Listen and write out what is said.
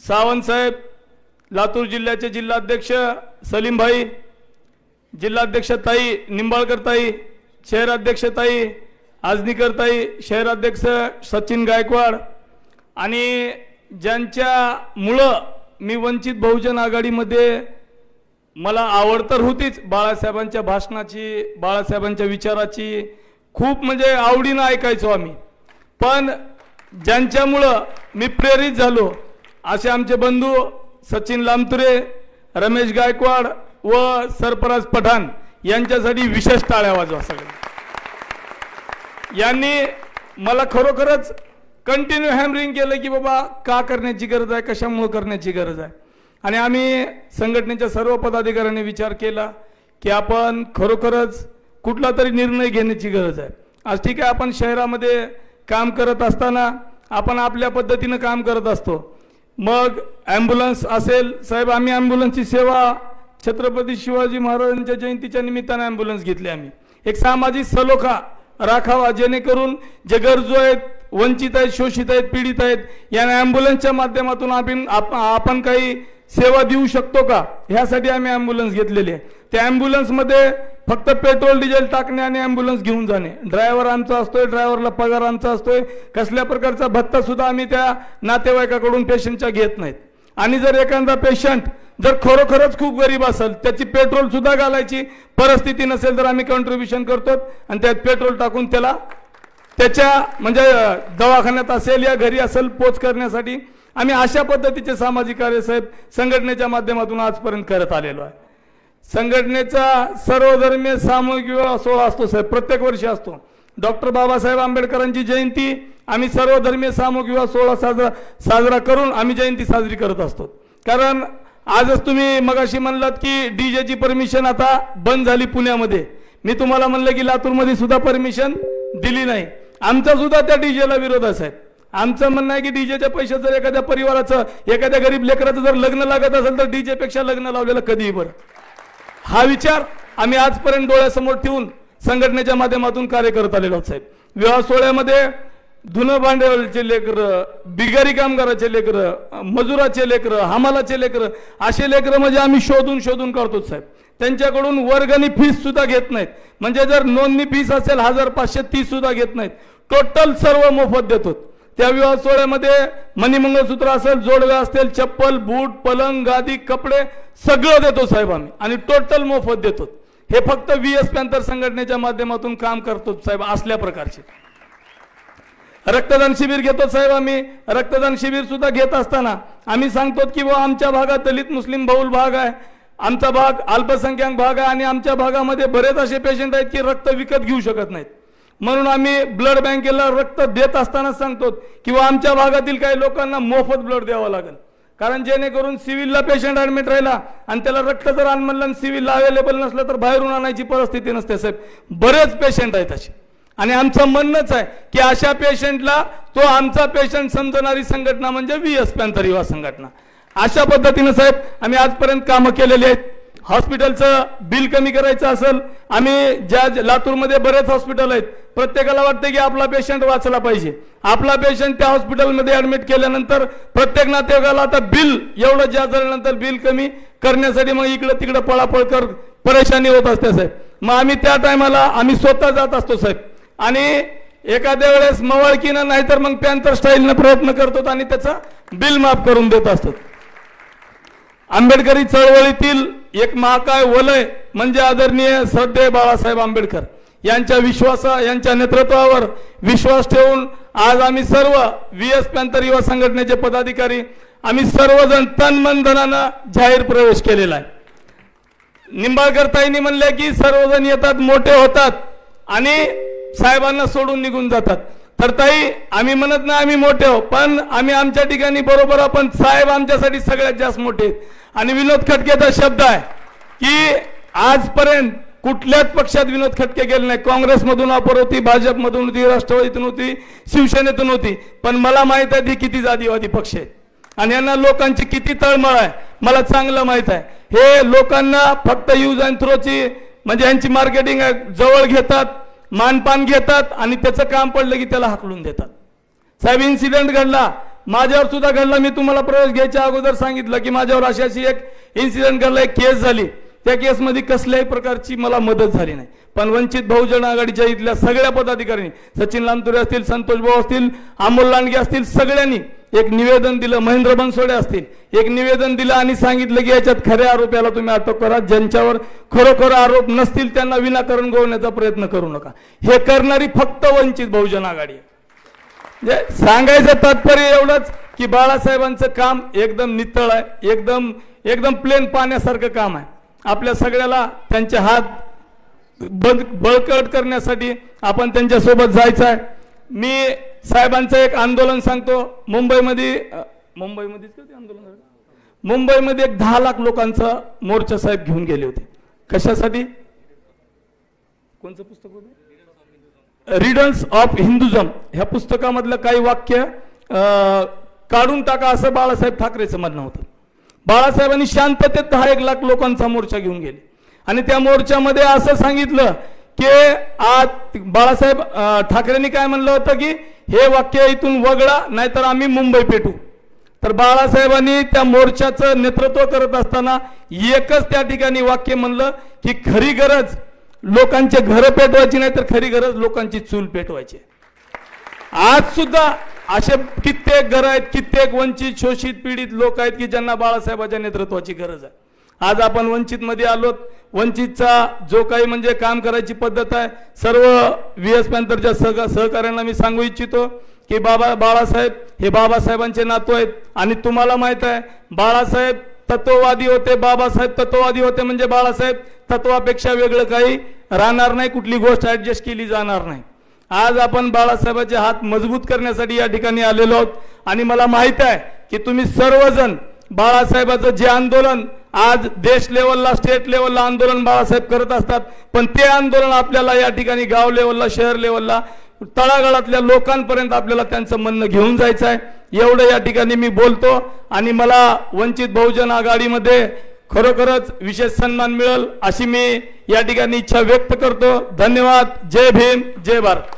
सावंतसाहेब लातूर जिल्ह्याचे जिल्हाध्यक्ष सलीमभाई जिल्हाध्यक्ष ताई शहराध्यक्षताई ताई शहराध्यक्ष ताई शहराध्यक्ष सचिन गायकवाड आणि ज्यांच्यामुळं मी वंचित बहुजन आघाडीमध्ये मला आवड तर होतीच बाळासाहेबांच्या भाषणाची बाळासाहेबांच्या विचाराची खूप म्हणजे आवडीनं ऐकायचो आम्ही. पण ज्यांच्यामुळं मी प्रेरित झालो असे आमचे बंधू सचिन लामतुरे रमेश गायकवाड व सरफराज पठाण यांच्यासाठी विशेष टाळ्या वाजवा सगळ्या यांनी मला खरोखरच कंटिन्यू हॅमरिंग केलं की बाबा का करण्याची गरज आहे कशामुळे करण्याची गरज आहे? आणि आम्ही संघटनेच्या सर्व पदाधिकाऱ्यांनी विचार केला की आपण खरोखरच कुठला तरी निर्णय घेण्याची गरज आहे. आज ठीक आहे आपण शहरामध्ये काम करत असताना आपण आपल्या पद्धतीनं काम करत असतो. मग ॲम्ब्युलन्स असेल साहेब आम्ही ॲम्ब्युलन्सची सेवा छत्रपती शिवाजी महाराजांच्या जयंतीच्या निमित्तानं ॲम्ब्युलन्स घेतली आम्ही. एक सामाजिक सलोखा राखावा जेणेकरून जे गरजू आहेत वंचित आहेत शोषित आहेत पीडित आहेत या ॲम्ब्युलन्सच्या माध्यमातून आपण आप- आपण काही सेवा देऊ शकतो का? ह्यासाठी आम्ही ॲम्ब्युलन्स घेतलेली आहे. त्या ॲम्ब्युलन्समध्ये फक्त पेट्रोल डिझेल टाकणे आणि ॲम्ब्युलन्स घेऊन जाणे. ड्रायव्हर आमचा असतोय ड्रायव्हरला पगार आमचा असतोय. कसल्या प्रकारचा भत्ता सुद्धा आम्ही त्या नातेवाईकाकडून पेशंटच्या घेत नाहीत. आणि जर एखादा पेशंट जर खरोखरच खूप गरीब असेल त्याची पेट्रोल सुद्धा घालायची परिस्थिती नसेल तर आम्ही कॉन्ट्रीब्युशन करतो आणि त्यात पेट्रोल टाकून त्याला त्याच्या म्हणजे दवाखान्यात असेल या घरी असेल पोच करण्यासाठी आम्ही अशा पद्धतीचे सामाजिक कार्य साहेब संघटनेच्या माध्यमातून आजपर्यंत करत आलेलो आहे. संघटनेचा सर्वधर्मीय सामूहिक विवाह सोहळा असतो साहेब प्रत्येक वर्षी असतो. डॉक्टर बाबासाहेब आंबेडकरांची जयंती आम्ही सर्वधर्मीय सामूहिक विवाह सोहळा साजरा साजरा करून आम्ही जयंती साजरी करत असतो. कारण आजच तुम्ही मगाशी म्हणलात की डीजेची परमिशन आता बंद झाली पुण्यामध्ये. मी तुम्हाला म्हणलं की लातूरमध्ये सुद्धा परमिशन दिली नाही. आमचा सुद्धा त्या डीजेला विरोध आहे साहेब. आमचं म्हणणं आहे की डीजेच्या पैशात जर एखाद्या परिवाराचं एखाद्या गरीब लेकराचं जर लग्न लागत असेल तर डीजेपेक्षा लग्न लावलेलं कधीही बरं. हा विचार आम्ही आजपर्यंत डोळ्यासमोर ठेवून संघटनेच्या माध्यमातून कार्य करत आलेलो साहेब. विवाह सोहळ्यामध्ये धुनं भांडवलचे लेकरं बिगारी कामगाराचे लेकरं मजुराचे लेकरं हमालाचे लेकरं असे लेकरं म्हणजे आम्ही शोधून शोधून करतो साहेब. त्यांच्याकडून वर्गणी फीस सुद्धा घेत नाहीत. म्हणजे जर नोंदणी फीस असेल हजार पाचशे तीस सुद्धा घेत नाहीत. टोटल सर्व मोफत देतो त्या विवाह सोहळ्यामध्ये मणिमंगळसूत्र असेल जोडवे असतील चप्पल बूट पलंग गादी कपडे सगळं देतो साहेब आम्ही. आणि टोटल मोफत देतो. हे फक्त व्ही एस पॅन्थर संघटनेच्या माध्यमातून काम करतो साहेब असल्या प्रकारचे. रक्तदान शिबिर घेतो साहेब आम्ही. रक्तदान शिबिर सुद्धा घेत असताना आम्ही सांगतो की बुवा आमच्या भागात दलित मुस्लिम बहुल भाग आहे. आमचा भाग अल्पसंख्याक भाग आहे आणि आमच्या भागामध्ये बरेच असे पेशंट आहेत की रक्त विकत घेऊ शकत नाहीत. म्हणून आम्ही ब्लड बँकेला रक्त देत असताना सांगतो किंवा आमच्या भागातील काही लोकांना मोफत ब्लड द्यावं लागेल. कारण जेणेकरून सिव्हिलला पेशंट ऍडमिट राहिला आणि त्याला रक्त जर आण आणि सिव्हिलला अवेलेबल नसलं तर बाहेरून आणायची परिस्थिती नसते साहेब. बरेच पेशंट आहेत असे. आणि आमचं म्हणणंच आहे की अशा पेशंटला तो आमचा पेशंट समजणारी संघटना म्हणजे व्ही एस पॅन्थर युवा संघटना. अशा पद्धतीनं साहेब आम्ही आजपर्यंत कामं केलेली आहेत. हॉस्पिटलचं बिल कमी करायचं असेल आम्ही ज्या ज्या- लातूरमध्ये बरेच हॉस्पिटल आहेत प्रत्येकाला वाटतं की आपला पेशंट वाचला पाहिजे. आपला पेशंट त्या हॉस्पिटलमध्ये ऍडमिट केल्यानंतर प्रत्येक नातेवाईकाला आता बिल एवढं ज्या झाल्यानंतर बिल कमी करण्यासाठी मग इकडं तिकडं पळापळ कर परेशानी होत असते साहेब. मग आम्ही त्या टायमाला आम्ही स्वतः जात असतो साहेब. आणि एखाद्या वेळेस मवळकीनं नाहीतर मग पॅन्थर स्टाईलनं प्रयत्न करतो आणि त्याचा बिल माफ करून देत असतो आंबेडकरी चळवळीतील एक महाकाय वलय म्हणजे आदरणीय श्रद्धे बाळासाहेब आंबेडकर यांच्या विश्वासा यांच्या नेतृत्वावर विश्वास ठेवून आज आम्ही सर्व व्ही एस पॅन्थर युवा संघटनेचे पदाधिकारी आम्ही सर्वजण तन मन धनानं जाहीर प्रवेश केलेला आहे. निंबाळकर ताईंनी म्हणले की सर्वजण येतात मोठे होतात आणि साहेबांना सोडून निघून जातात. तर ताई आम्ही म्हणत नाही आम्ही मोठे हो पण आम्ही आमच्या ठिकाणी बरोबर आपण साहेब आमच्यासाठी सगळ्यात जास्त मोठे आहेत. आणि विनोद खटकेचा शब्द आहे. की आजपर्यंत कुठल्याच पक्षात विनोद खटके गेले नाही. काँग्रेसमधून वापर होती भाजपमधून होती राष्ट्रवादीतून होती शिवसेनेतून होती. पण मला माहीत आहे ती किती जातीवादी पक्ष आहेत आणि यांना लोकांची किती तळमळ आहे मला चांगलं माहीत आहे. हे लोकांना फक्त यूज अँड थ्रोची म्हणजे यांची मार्केटिंग जवळ घेतात मानपान घेतात आणि त्याचं काम पडलं की त्याला हाकलून देतात. साहेब इन्सिडेंट घडला. माझ्यावर सुद्धा घडला. मी तुम्हाला प्रवेश घ्यायच्या अगोदर सांगितलं की माझ्यावर अशी अशी एक इन्सिडेंट घडला एक केस झाली. त्या केसमध्ये कसल्याही प्रकारची मला मदत झाली नाही. पण वंचित बहुजन आघाडीच्या इथल्या सगळ्या पदाधिकाऱ्यांनी सचिन लांतुरे असतील संतोष भाऊ असतील अमोल लांडगे असतील सगळ्यांनी एक निवेदन दिलं. महेंद्र बनसोडे असतील एक निवेदन दिलं आणि सांगितलं की याच्यात खऱ्या आरोप्याला तुम्ही अटक करा. ज्यांच्यावर खरोखर आरोप नसतील त्यांना विनाकारण गोवण्याचा प्रयत्न करू नका. हे करणारी फक्त वंचित बहुजन आघाडी आहे. म्हणजे सांगायचं तात्पर्य एवढंच की बाळासाहेबांचं काम एकदम नितळ आहे एकदम एकदम प्लेन पाण्यासारखं काम आहे. आपल्या सगळ्याला त्यांचे हात बंद बळकट करण्यासाठी आपण त्यांच्यासोबत जायचं आहे. मी साहेबांचं एक आंदोलन सांगतो. मुंबईमध्ये मुंबईमध्येच का ते आंदोलन मुंबईमध्ये एक दहा लाख लोकांचा मोर्चा साहेब घेऊन गेले होते. कशासाठी? कोणचं पुस्तक होतं? रिडन्स ऑफ हिंदुझम ह्या पुस्तकामधलं काही वाक्य काढून टाका असं बाळासाहेब ठाकरेचं म्हणणं होतं. बाळासाहेबांनी शांततेत दहा एक लाख लोकांचा मोर्चा घेऊन गेले. आणि त्या मोर्चामध्ये असं सांगितलं की आज बाळासाहेब ठाकरेंनी काय म्हणलं होतं की हे वाक्य इथून वगळा नाहीतर आम्ही मुंबई पेटू. तर बाळासाहेबांनी त्या मोर्चाचं नेतृत्व करत असताना एकच त्या ठिकाणी वाक्य म्हणलं की खरी गरज लोकांचे घर पेटवायची नाही तर खरी गरज लोकांची चूल पेटवायची आज सुद्धा असे कित्येक घर आहेत कित्येक वंचित शोषित पीडित लोक आहेत की ज्यांना बाळासाहेबांच्या नेतृत्वाची गरज आहे. आज आपण वंचित मध्ये आलोत. वंचितचा जो काही म्हणजे काम करायची पद्धत आहे सर्व व्ही एस पॅन्थरच्या सह सहकार्यांना मी सांगू इच्छितो की बाबा बाळासाहेब हे बाबासाहेबांचे नातू आहेत. आणि तुम्हाला माहीत आहे बाळासाहेब तत्ववादी होते बाबासाहेब तत्ववादी होते म्हणजे बाळासाहेब. तत्वापेक्षा वेगळं काही राहणार नाही कुठली गोष्ट ऍडजस्ट केली जाणार नाही. आज आपण बाळासाहेबांचे हात मजबूत करण्यासाठी या ठिकाणी आलेलो आहोत. आणि मला माहीत आहे की तुम्ही सर्वजण बाळासाहेबाचं जे आंदोलन आज देश लेवलला स्टेट लेवलला आंदोलन बाळासाहेब करत असतात पण ते आंदोलन आपल्याला या ठिकाणी गाव लेवलला शहर लेवलला तळागाळातल्या लोकांपर्यंत आपल्याला त्यांचं म्हणणं घेऊन जायचं आहे. एवढं या ठिकाणी मी बोलतो आणि मला वंचित बहुजन आघाडीमध्ये खरोखरच विशेष सन्मान मिळेल अशी मी या ठिकाणी इच्छा व्यक्त करतो. धन्यवाद. जय भीम. जय भारत.